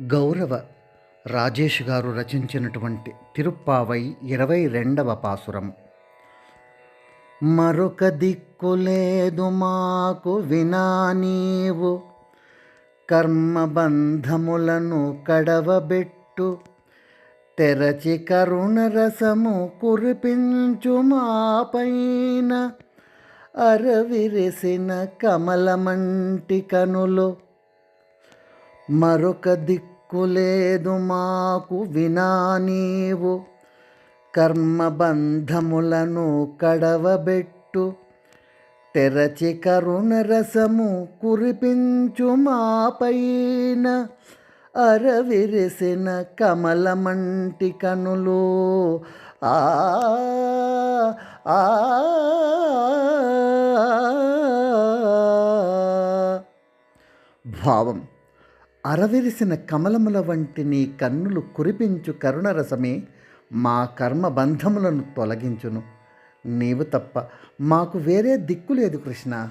గౌరవ రాజేష్ గారు రచించినటువంటి తిరుప్పావై ఇరవై రెండవ పాసురం. మరొక దిక్కు లేదు మాకు వినా నీవు కర్మబంధములను కడవబెట్టు తెరచి కరుణ రసము కురిపించు మాపైన అరవిరిసిన కమలమంటి కనులు మరొక దిక్కు లేదు మాకు వినా నీవు కర్మబంధములను కడవబెట్టు తెరచి కరుణ రసము కురిపించు మాపైన అరవిరిసిన కమలమంటి కనులు ఆ ఆ భావం అరవిరిసిన కమలముల వంటి నీ కన్నులు కురిపించు కరుణరసమే మా కర్మ బంధములను తొలగించును. నీవు తప్ప మాకు వేరే దిక్కు లేదు కృష్ణ.